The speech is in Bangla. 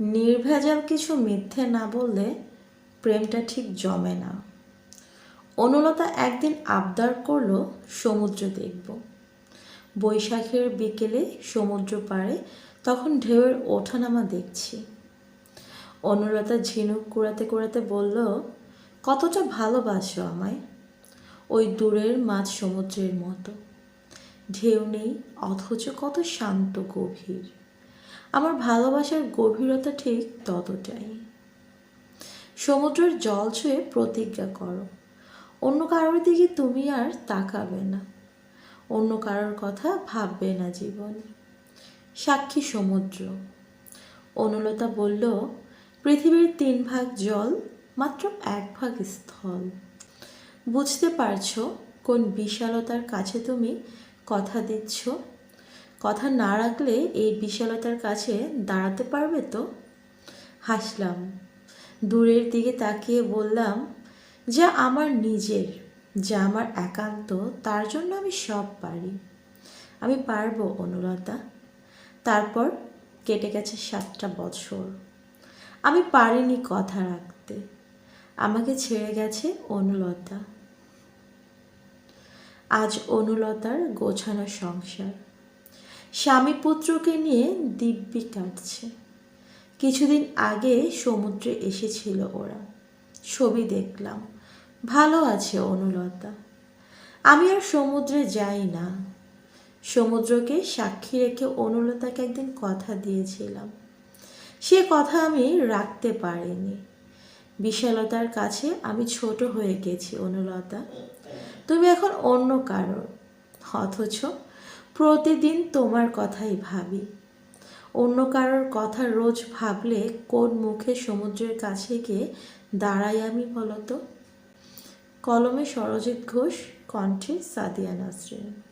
নির্ভেজাল কিছু মিথ্যে না বললে প্রেমটা ঠিক জমে না। অনুলতা একদিন আবদার করল, সমুদ্র দেখব। বৈশাখের বিকেলে সমুদ্র পাড়ে তখন ঢেউয়ের ওঠানামা দেখছি। অনুলতা ঝিনুক কুড়াতে কুড়াতে বলল, কতটা ভালোবাসো আমায়, ওই দূরের মাঝ সমুদ্রের মতো। ঢেউ নেই, অথচ কত শান্ত গভীর। আমার ভালোবাসার গভীরতা ঠিক ততটাই। সমুদ্রের জল ছুঁয়ে প্রতিজ্ঞা করো। অন্য কারোর দিকে তুমি আর তাকাবে না। অন্য কারোর কথা ভাববে না জীবনে। সাক্ষী সমুদ্র। অনুলতা বলল, পৃথিবীর তিন ভাগ জল, মাত্র এক ভাগ স্থল। বুঝতে পারছ কোন বিশালতার কাছে তুমি কথা দিচ্ছ? কথা না রাখলে এই বিশালতার কাছে দাঁড়াতে পারবে তো? হাসলাম। দূরের দিকে তাকিয়ে বললাম, যা আমার নিজের, যা আমার একান্ত, তার জন্য আমি সব পারি। আমি পারব অনুলতা তারপর কেটে গেছে সাতটা বছর। আমি পারিনি কথা রাখতে। আমাকে ছেড়ে গেছে অনুলতা। আজ অনুলতার গোছানো সংসার। স্বামী পুত্রকে নিয়ে দিব্যি কাটছে কিছুদিন আগে সমুদ্রে এসেছিল ওরা। ছবি দেখলাম। ভালো আছে অনুলতা। আমি আর সমুদ্রে যাই না। সমুদ্রকে সাক্ষী রেখে অনুলতাকে একদিন কথা দিয়েছিলাম। সে কথা আমি রাখতে পারিনি। বিশালতার কাছে আমি ছোট হয়ে গেছি অনুলতা। তুমি এখন অন্য কারোর। অথচ প্রতিদিন তোমার কথাই ভাবি। অন্য কারোর কথা রোজ ভাবলে কোন মুখে সমুদ্রের কাছে গিয়ে দাঁড়াই আমি বলতো? কলমে সরজিৎ ঘোষ, কণ্ঠে সাদিয়া নাসরিন।